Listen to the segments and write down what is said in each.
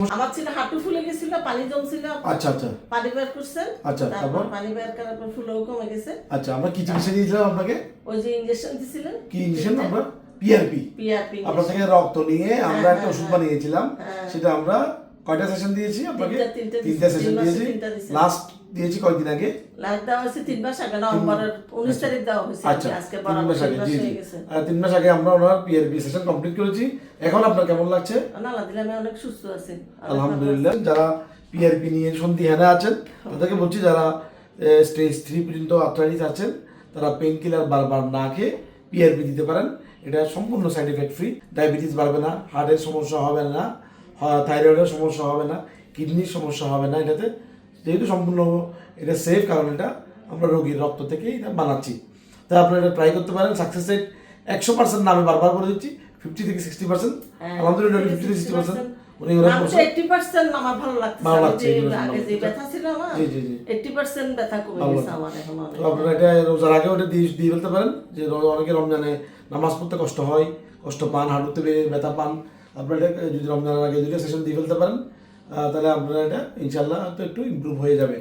আমার ছিল হাঁটু ফুলে গেছিল পানি জমছিল। আচ্ছা আচ্ছা। পানি বের করছেন আচ্ছা, তারপর? পানি বের করার পর ফুলও কমে গেছে। আচ্ছা আমরা কি চিকিৎসা দিয়েছিলাম আপনাকে? ওই যে ইঞ্জেকশন দিছিলেন। কি ইঞ্জেকশন আমরা? পিআরপি পিআরপি আপনার থেকে রক্ত নিয়ে আমরা হ্যাঁ, একটা হ্যাঁ, ওষুধ হ্যাঁ। বানিয়েছিলাম। হ্যাঁ। সেটা আমরা কয়টা সেশন দিয়েছি আপনাকে? তিনটা। সেশন দিয়েছি লাস্ট দিয়েছি। কয়দিন আগে? লাইভ দেওয়া হয়েছে তিন মাস আগে নভেম্বরের উনিশ তারিখ দেওয়া হয়েছে। আচ্ছা আজকে তিন মাস আগে জি জি হয়ে গেছে। আহ, তিন মাস আগে আমরা ওনার সেশন কমপ্লিট করেছি। এখন আপনার কেমন লাগছে? আমি অনেক সুস্থ আছি। আলহামদুলিল্লাহ। যারা পিআরপি নিয়ে সন্ধিহানে আছেন তাদেরকে বলছি যারা স্টেজ থ্রি পর্যন্ত আর্থ্রাইটিস আছেন তারা পেন কিলার বারবার না খেয়ে পিআরপি দিতে পারেন। এটা সম্পূর্ণ সাইড এফেক্ট ফ্রি ডায়াবেটিস বাড়বে না হার্টের সমস্যা হবে না। থাইরয়েডের সমস্যা হবে না কিডনির সমস্যা হবে না এটাতে। যেহেতু সম্পূর্ণ এটা সেফ কারণ এটা আমরা রোগীর রক্ত থেকে এটা বানাচ্ছি। তা আপনারা এটা ট্রাই করতে পারেন সাকসেস রেট একশো পার্সেন্ট নামে বারবার করে দিচ্ছি ফিফটি থেকে সিক্সটি পার্সেন্ট হ্যাঁ, আলহামদুলিল্লাহ ফিফটি থেকে সিক্সটি পার্সেন্ট উনি ওরা পার্সেন্ট আমার ভালো লাগছে। ভালো লাগছে, আগে যে ব্যথা ছিল আমার জি, জি, জি। এইটি পার্সেন্ট ব্যথা কমে গেছে আমার এখন তো আপনারা এটা রোজার আগে ওটা দিয়ে দিয়ে ফেলতে পারেন যে অনেকে রমজানে নামাজ পড়তে কষ্ট হয় কষ্ট পান হাঁটুতে ব্যথা পান আপনারা এটা, যদি রমজানের আগে দুটো সেশন দিয়ে ফেলতে পারেন তাহলে আপনারা এটা ইনশাল্লাহ তো একটু ইমপ্রুভ হয়ে যাবে।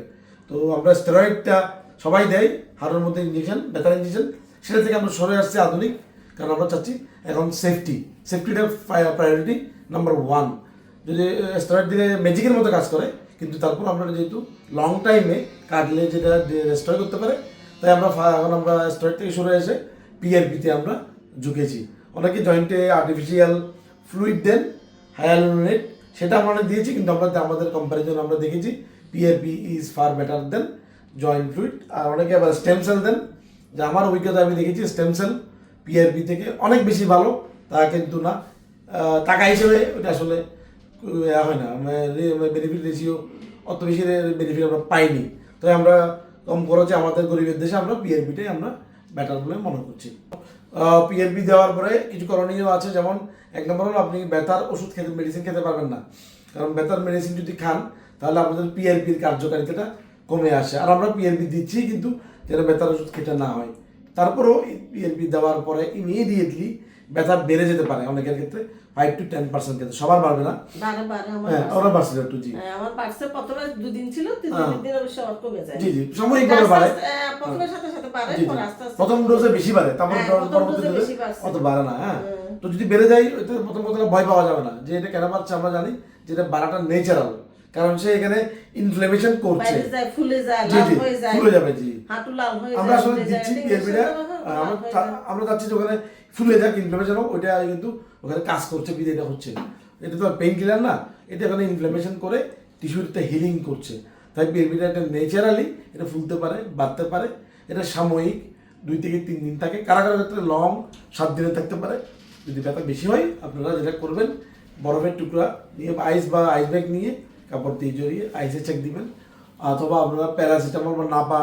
তো আমরা স্টেরয়েডটা সবাই দেয় হাড়ের মধ্যে ইঞ্জেকশন ব্যথার ইঞ্জেকশন সেটা থেকে আমরা সরে আসছি আধুনিক, কারণ আমরা চাচ্ছি এখন সেফটি সেফটিটা প্রায়োরিটি নাম্বার ওয়ান যদি স্টেরয়েড দিলে ম্যাজিকের মতো কাজ করে, কিন্তু তারপর আমরা যেহেতু লং টাইমে কাটলে যেটা রেস্টোর করতে পারে, তাই আমরা এখন আমরা স্টেরয়েড থেকে সরে এসে পিআরপিতে আমরা ঝুঁকেছি। অনেকে জয়েন্টে আর্টিফিশিয়াল ফ্লুইড দেন হায়ালুরোনেট সেটা আমরা দিয়েছি, কিন্তু আমরা আমাদের কম্পারিজন আমরা দেখেছি PRP is far better than joint fluid আর অনেকে আবার স্টেম সেল দেন, যে আমার অভিজ্ঞতা আমি দেখেছি স্টেম সেল পিআরপি থেকে অনেক বেশি ভালো, তা কিন্তু না। টাকা হিসেবে ওটা আসলে হয় না। বেনিফিট রেশিও অত বেশি বেনিফিট আমরা পাইনি। তাই আমরা কম খরচে আমাদের গরিবের দেশে আমরা পিআরপিটাই আমরা বেটার বলে মনে করছি। পিআরপি দেওয়ার পরে কিছু করণীয় আছে, যেমন এক নম্বর হলো আপনি ব্যথার ওষুধ খেতে মেডিসিন খেতে পারবেন না। কারণ ব্যথার মেডিসিন যদি খান, তাহলে আপনাদের পিএলপির কার্যকারিতাটা কমে আসে। আর আমরা পিএলপি দিচ্ছি কিন্তু যেন ব্যথার ওষুধ খেতে না হয়। তারপরেও পিএলপি দেওয়ার পরে ইমিডিয়েটলি ব্যথা বেড়ে যেতে পারে অনেকের ক্ষেত্রে ফাইভ টু টেন পার্সেন্ট ক্ষেত্রে সবার বাড়বে না? হ্যাঁ ওরা একটু জি। হ্যাঁ, আমার বাড়ছে প্রথমে দুদিন ছিল তিন হ্যাঁ। দিন দিন অবশ্য আবার কমে যায়। জি জি বাড়ে। আস্তে, সাথে সাথে বাড়ে জি, জি। পরে আস্তে আস্তে প্রথম ডোজে বেশি বাড়ে তারপর পরবর্তী ডোজে। অত বাড়ে না হ্যাঁ। তো যদি বেড়ে যায় প্রথম প্রথমে ভয় পাওয়া যাবে না। যে এটা কেন বাড়ছে আমরা জানি যেটা বাড়াটা নেচারাল কারণ সে এখানে ইনফ্লেমেশন করছে। ফুলে যায় ফুলে যাবে জি। আমরা আসলে দিচ্ছি পিএলপিটা হ্যাঁ, আমরা হয়ে। আমরা চাচ্ছি যে ওখানে ফুলে যাক ইনফ্লেমেশন হোক ওইটা কিন্তু ওখানে কাজ করছে বিধে এটা হচ্ছে এটা তো পেইন কিলার না এটা ওখানে ইনফ্লেমেশন করে টিস্যুতে হিলিং করছে। তাই পিএলপিটা এটা ন্যাচারালি এটা ফুলতে পারে বাড়তে পারে। এটা সাময়িক দুই থেকে তিন দিন থাকে। কারা কারও ক্ষেত্রে লং সাত দিনে থাকতে পারে। যদি ব্যথা বেশি হয় আপনারা যেটা করবেন বরফের টুকরা নিয়ে আইস বা আইস ব্যাগ নিয়ে কাপড় দিয়ে জড়িয়ে আইসে চেক দিবেন। অথবা আপনারা প্যারাসিটামল বা নাপা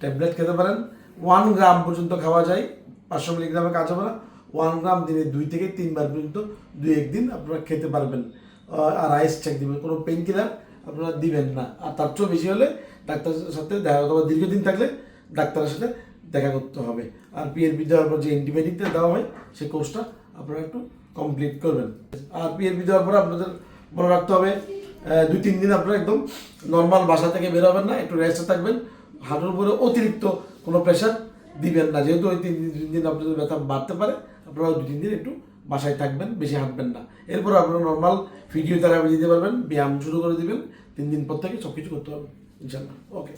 ট্যাবলেট খেতে পারেন। ওয়ান গ্রাম পর্যন্ত খাওয়া যায়, পাঁচশো মিলিগ্রামে কাজ হবে না। ওয়ান গ্রাম দিনে দুই থেকে তিনবার পর্যন্ত দুই একদিন আপনারা খেতে পারবেন। আর আইস চেক দিবেন, কোনো পেন কিলার আপনারা দিবেন না। আর তার চেয়েও বেশি হলে ডাক্তারের সাথে দেখা, অথবা দীর্ঘদিন থাকলে ডাক্তারের সাথে দেখা করতে হবে। আর পিএলপি দেওয়ার পর যে অ্যান্টিবায়োটিকটা দেওয়া হয়, সেই কোর্সটা আপনারা একটু কমপ্লিট করবেন। আর পিএলপি দেওয়ার পর আপনাদের মনে রাখতে হবে দুই, তিন দিন আপনারা একদম নর্মাল বাসা থেকে বেরোবেন না, একটু রেস্টে থাকবেন। হাঁটুর উপরে অতিরিক্ত কোনো প্রেশার দিবেন না। যেহেতু ওই তিন দিন তিন দিন আপনাদের ব্যথা বাড়তে পারে আপনারা দু তিন দিন একটু বাসায় থাকবেন, বেশি হাঁটবেন না। এরপর আপনারা নর্মাল ফিজিওথেরাপি দিতে পারবেন, ব্যায়াম শুরু করে দিবেন, তিন দিন পর থেকে সব কিছু করতে পারবেন ইনশাল্লাহ ওকে